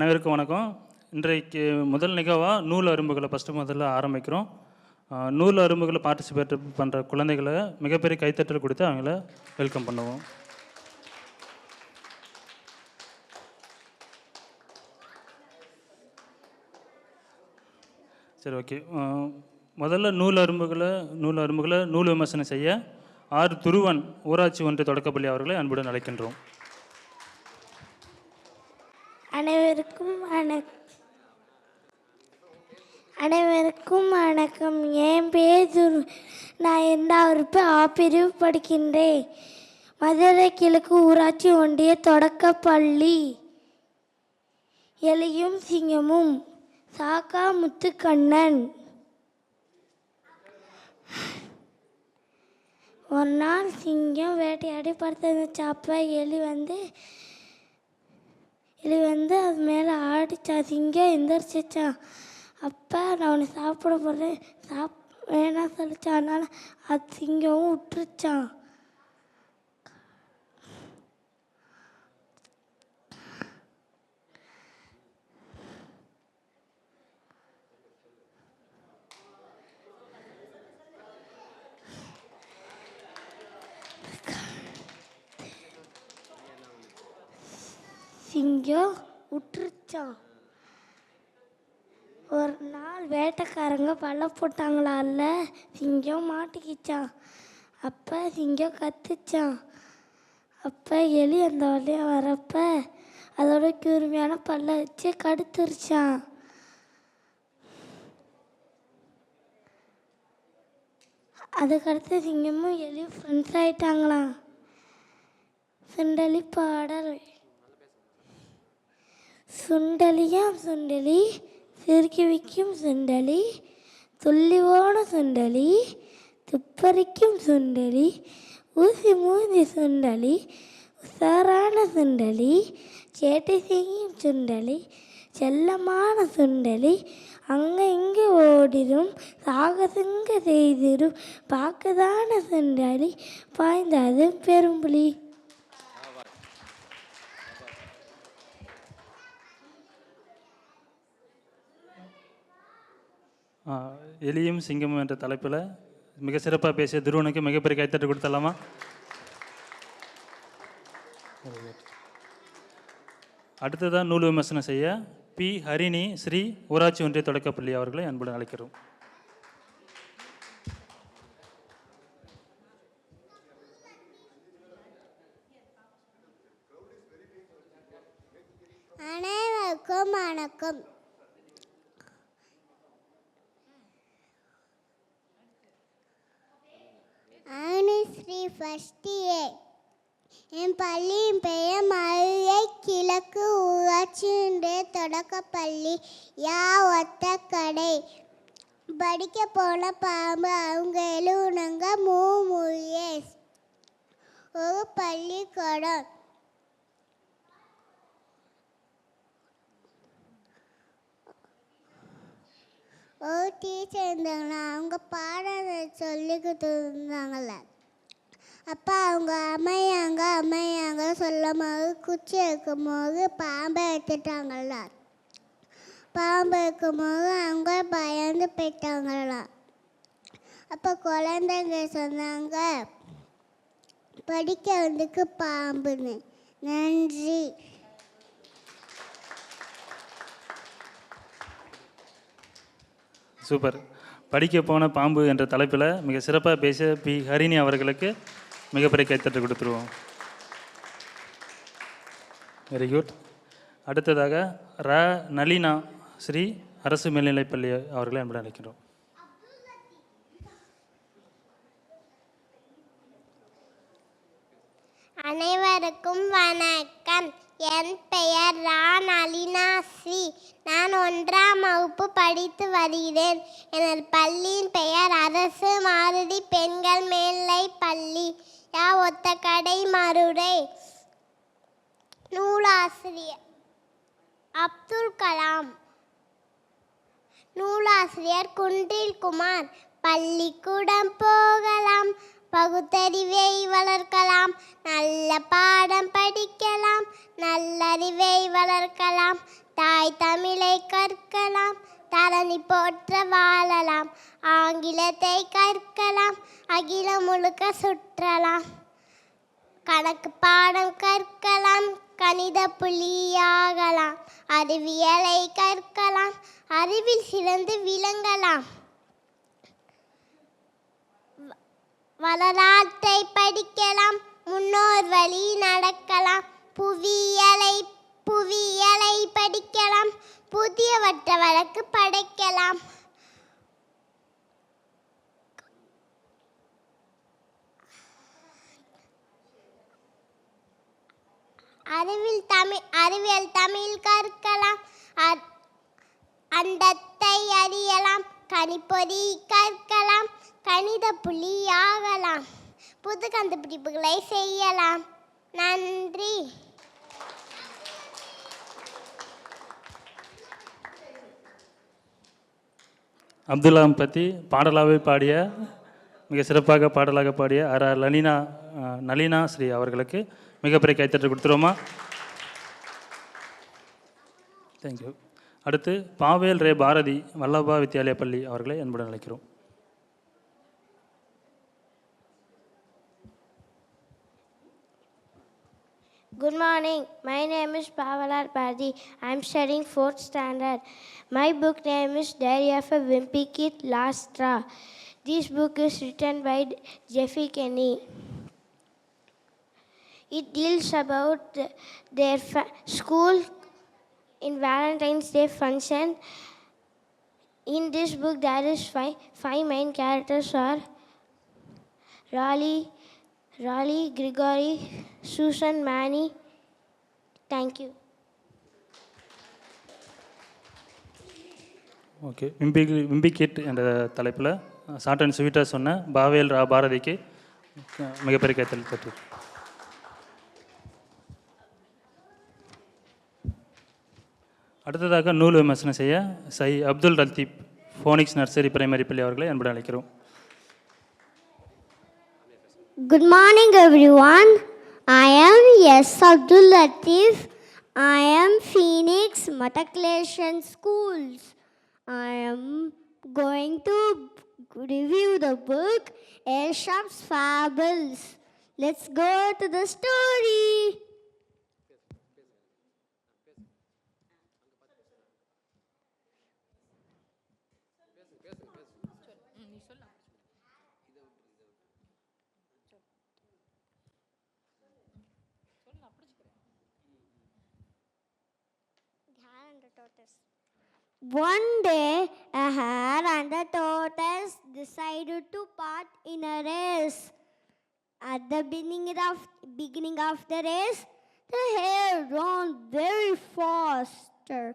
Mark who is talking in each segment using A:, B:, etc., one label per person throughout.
A: அனைவருக்கும் வணக்கம். இன்றைக்கு முதல் நிகழ்வாக நூல் அரும்புகளை ஃபஸ்ட்டு முதல்ல ஆரம்பிக்கிறோம். நூல் அரும்புகளை பார்ட்டிசிபேட் பண்ணுற குழந்தைகளை மிகப்பெரிய கைத்தட்டல் கொடுத்து அவங்கள வெல்கம் பண்ணுவோம். சரி ஓகே முதல்ல நூல் அரும்புகளை நூல் அரும்புகளை நூல் விமர்சனம் செய்ய ஆர் துருவன் ஊராட்சி ஒன்று தொடக்கப்பள்ளி அவர்களை அன்புடன் அழைக்கின்றோம்
B: அனைவருக்கும் வணக் அனைவருக்கும் வணக்கம் என் பேர் துரு நான் இரண்டாவது ஆ பிரிவு படிக்கின்றேன் மதுரை கிழக்கு ஊராட்சி ஒன்றிய தொடக்கப்பள்ளி. எலியும் சிங்கமும் சாக்கா முத்துக்கண்ணன். ஒரு நாள் சிங்கம் வேட்டையாடி படுத்து சாப்ப எலி வந்து எலி வந்து அது மேலே ஆடிச்சான் சிங்கம் எந்திரிச்சிச்சான் அப்போ நான் உன்னை சாப்பிட போகிறேன் சாப் வேணாம் சொல்லிச்சான். அதனால் அது சிங்கமும் விட்டுருச்சான் சிங்கம் விட்டுருச்சான் வேட்டைக்காரங்க பல்ல போட்டாங்களால சிங்கம் மாட்டிக்கிச்சான் அப்போ சிங்கம் கத்துச்சான் அப்போ எலி அந்த வழியாக வரப்ப அதோட கூர்மையான பல்ல வச்சு கடுத்துருச்சான் அதுக்கடுத்து சிங்கமும் எலி ஃப்ரெண்ட்ஸ் ஆயிட்டாங்களாம். சுண்டலி பாடல். சுண்டலியா? சுண்டலி சிறுக்கி விக்கும் சுண்டலி துள்ளிவான சுண்டலி துப்பறிக்கும் சுண்டலி ஊசி மூந்தி சுண்டலி உசாரான சுண்டலி சேட்டை செய்யும் சுண்டலி செல்லமான சுண்டலி அங்கே இங்கே ஓடிடும் சாகசங்க செய்திடும் பார்க்கதான சுண்டலி பாய்ந்தது பெரும்புலி.
A: எலியும் சிங்கமும் என்ற தலைப்பில் மிக சிறப்பாக பேசிய துருவனுக்கு மிகப்பெரிய கைத்தட்டு கொடுத்தலாமா அடுத்ததாக நூல் விமர்சனம் செய்ய பி ஹரிணி ஸ்ரீ ஊராட்சி ஒன்றிய தொடக்கப்பள்ளி அவர்களை அன்புடன் அழைக்கிறோம்
C: அனைவருக்கும் வணக்கம் ஸ்ரீ ஃபஸ்ட் ஏ என் பள்ளியின் பெயர் மதுரை கிழக்கு ஊராட்சி ஒன்றிய தொடக்கப்பள்ளி யா ஒத்த கடை படிக்க போன பாம்பு அவங்க எழுவுனங்க மூ முயேஸ் ஒரு பள்ளிக்கூடம் ஒரு டீச்சர் இருந்தாங்களா அவங்க பாடம் சொல்லிக்கிட்டு இருந்தாங்களே அப்போ அவங்க அமையாங்க அமையாங்க சொல்லும் போது குச்சி இருக்கும் போது பாம்பை எடுத்துட்டாங்கல்ல பாம்பு இருக்கும்போது அவங்க பயந்து போயிட்டாங்களாம். அப்போ குழந்தைங்க சொன்னாங்க படிக்க வந்துக்கு பாம்புன்னு. நன்றி.
A: சூப்பர். படிக்க போன பாம்பு என்ற தலைப்பில் மிக சிறப்பாக பேசிய பி. ஹரிணி அவர்களுக்கு மிகப்பெரிய கைத்தட்டு கொடுத்துருவோம். வெரி குட் அடுத்ததாக ர நளினா ஸ்ரீ அரசு மேல்நிலைப்பள்ளி அவர்களை அன்புடன் அழைக்கிறோம்
C: அனைவருக்கும் வணக்கம். என் பெயர் ரான் அலினா ஸ்ரீ. நான் ஒன்றாம் வகுப்பு படித்து வருகிறேன். எனது பள்ளியின் பெயர் அரசு மாருதி பெண்கள் மேல்நிலை பள்ளி. யா ஒத்த கடை மருடை நூலாசிரியர் அப்துல் கலாம். நூலாசிரியர் குன்றில் குமார் பள்ளிக்கூடம் போகலாம் பகுத்தறிவை வளர்க்கலாம் நல்ல பாடம் படிக்கலாம் நல்லறிவை வளர்க்கலாம் தாய் தாய் தமிழை கற்கலாம் தரணி போற்ற வாழலாம். ஆங்கிலத்தை கற்கலாம் அகிலம் முழுக்க சுற்றலாம். கணக்கு பாடம் கற்கலாம் கணித புள்ளியாகலாம். அறிவியலை கற்கலாம் அறிவில் சிறந்து விளங்கலாம். வரலாற்றை படிக்கலாம் முன்னோர் வழி நடக்கலாம் புவியியலை புவியியலை படிக்கலாம் புதியவற்ற வழக்கு படைக்கலாம். அறிவில் தமிழ் அறிவியல் தமிழ் கற்கலாம். அ- அண்டத்தை அறியலாம். கணிப்பொறி கற்கலாம். கணித புள்ளியாகலாம் புது கண்டுபிடிப்புகளை செய்யலாம். நன்றி.
A: அப்துல்லாம் பற்றி பாடலாகவே பாடிய மிக சிறப்பாக பாடலாக பாடிய ஆர் ஆர் லலினா நளினா ஸ்ரீ அவர்களுக்கு மிகப்பெரிய கைத்தட்டல் கொடுத்துருவோமா தேங்க்யூ அடுத்து பாவேல் ரே பாரதி வல்லபா வித்யாலயா பள்ளி அவர்களை அன்புடன் அழைக்கிறோம்
D: Good morning. My name is Pavalar Bharati. I am studying fourth standard. My book name is Diary of a Wimpy Kid Last Straw. This book is written by Jeffrey Kenny. It deals about the- their fa- school in Valentine's Day function. In this book, there is five, five main characters are Raleigh, Raleigh, Grigory, Susan, Manny. Thank you.
A: Okay wimpy wimpy kid என்ற தலைப்பில் short and ஸ்வீட்டாக சொன்ன பாவேல் ரா பாரதிக்கு மிகப்பெரிய கைத்தல் தட்டு அடுத்ததாக நூல் விமர்சனம் செய்ய சை அப்துல் ரல்தீப் ஃபோனிக்ஸ் நர்சரி பிரைமரி பள்ளி அவர்களை அன்புடன் அழைக்கிறோம்
D: good morning everyone I am S Abdul Latif ஐ ஆம் Phoenix matriculation schools I am going to review the book Aesop's Fables. Let's go to the story One day, a hare and a tortoise decided to part in a race. At the beginning of, beginning of the race, the hare ran very faster.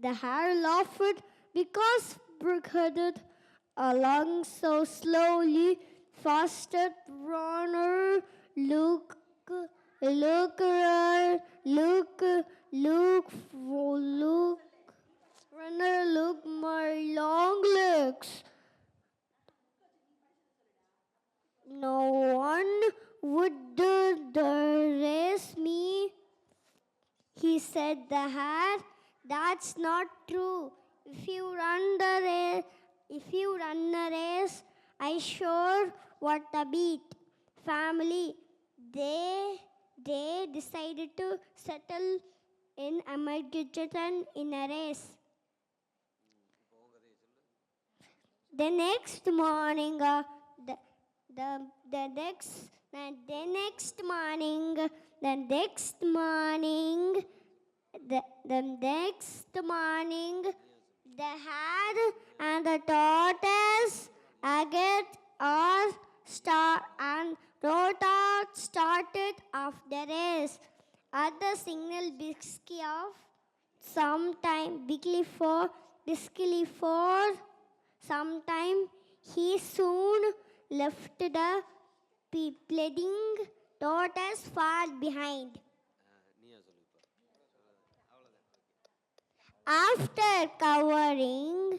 D: The hare laughed because Brooke headed along so slowly. Faster runner, look, look, look, look, for look. Runner, look my long legs. No one would the race me. He said the hare. That's not true. If you run the race, if you run a race, I sure what a beat. Family, they they decided to settle in Amargitan in a race. The next morning, uh, the, the, the next, the, the next morning, the next morning, the, the next morning, the hare and the tortoise agate or start and Rota started off the race. At the signal bisky of sometime bigly for briskly for some time he soon left the pleading tortoise far behind. After covering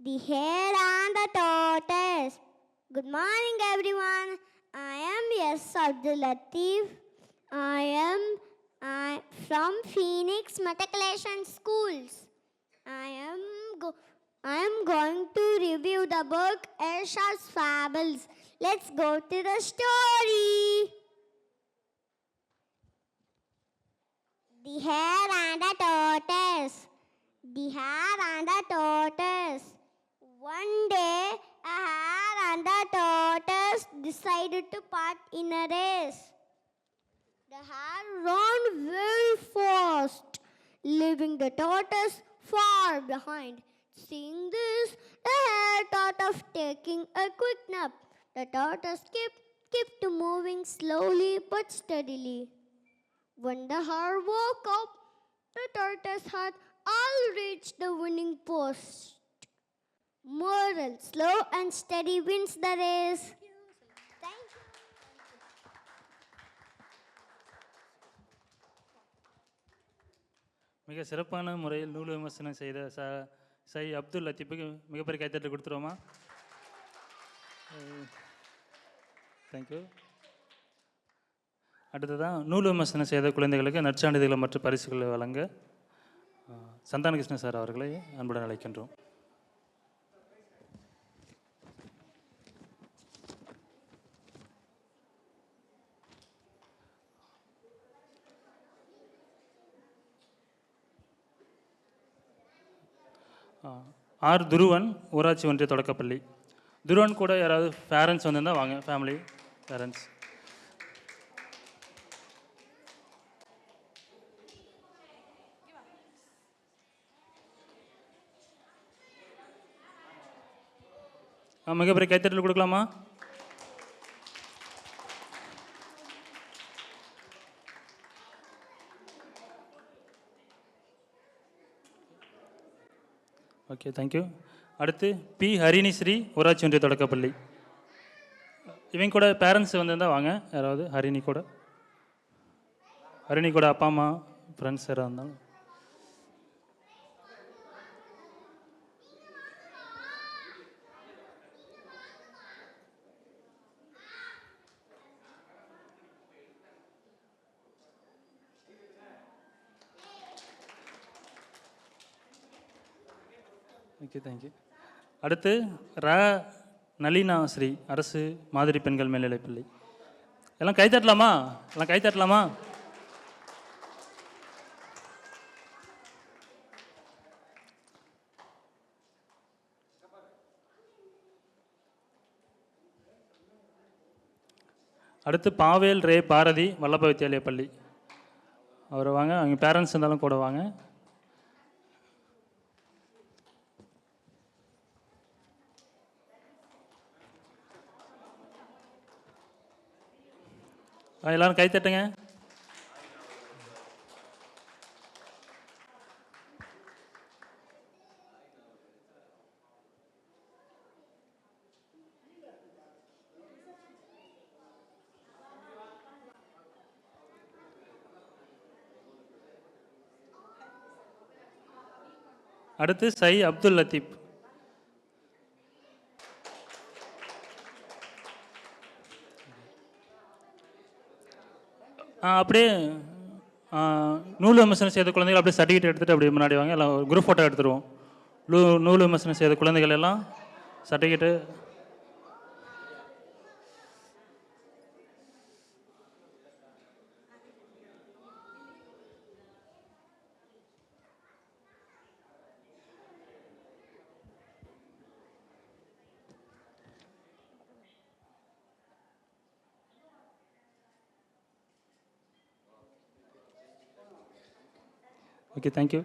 D: the hare and the tortoise. Good morning, everyone. I am yes Abdul Latif. I am I from Phoenix Matriculation Schools. I am go- I am going to review the book Aesop's Fables. Let's go to the story. The hare and the tortoise. The hare and the tortoise. One day, a hare and a tortoise decided to part in a race. The hare ran very fast, leaving the tortoise far behind. Seeing this, the hare thought of taking a quick nap. The tortoise kept, kept moving slowly but steadily. When the hare woke up, the tortoise had all reached the winning post. Moral slow and steady wins the race.
A: மிக சிறப்பான முறையில் நூல் விமர்சனம் செய்த ச சை அப்துல் லத்தீப்புக்கு மிகப்பெரிய கைத்தட்டல் கொடுத்துருவோமா? Thank you அடுத்ததான் நூல் விமர்சனம் செய்த குழந்தைகளுக்கு நற்சான்றிதழ்கள் மற்றும் பரிசுகளை வழங்க சந்தானகிருஷ்ணன் சந்தான கிருஷ்ணன் சார் அவர்களை அன்புடன் அழைக்கின்றோம். ஆர் துருவன் ஊராட்சி ஒன்றிய தொடக்கப்பள்ளி. துருவன் கூட யாராவது பேரண்ட்ஸ் வந்திருந்தால் வாங்க ஃபேமிலி பேரண்ட்ஸ் மிகப்பெரிய கைத்தட்டல் கொடுக்கலாமா? ஓகே தேங்க்யூ அடுத்து பி. ஹரிணி ஸ்ரீ ஊராட்சி ஒன்றிய தொடக்கப்பள்ளி. இவங்க கூட பேரண்ட்ஸ் வந்திருந்தால் வாங்க. யாராவது? ஹரிணி கூட. ஹரிணி கூட அப்பா அம்மா ஃப்ரெண்ட்ஸ் யாராவது இருந்தாலும். ஓகே தேங்க்யூ அடுத்து ர நளினா ஸ்ரீ அரசு மாதிரி பெண்கள் மேல்நிலைப்பள்ளி. எல்லாம் கை தட்டலாமா? எல்லாம் கை தட்டலாமா? அடுத்து பாவேல் ரே பாரதி வல்லப வித்யாலய பள்ளி. அவர் வாங்க. அவங்க பேரண்ட்ஸ் இருந்தாலும் கூட வாங்க. எல்லாரும் கை தட்டுங்க. அடுத்து சை அப்துல் லத்தீப். அப்படியே நூல் விமர்சனம் செய்த குழந்தைகள் அப்படியே சர்டிஃபிகேட் எடுத்துகிட்டு அப்படியே முன்னாடி வாங்க. எல்லாம் குரூப் ஃபோட்டோ எடுத்துருவோம். நூல் விமர்சனம் செய்த குழந்தைகள் எல்லாம் சர்டிஃபிகேட்டு ஓகே தேங்க்யூ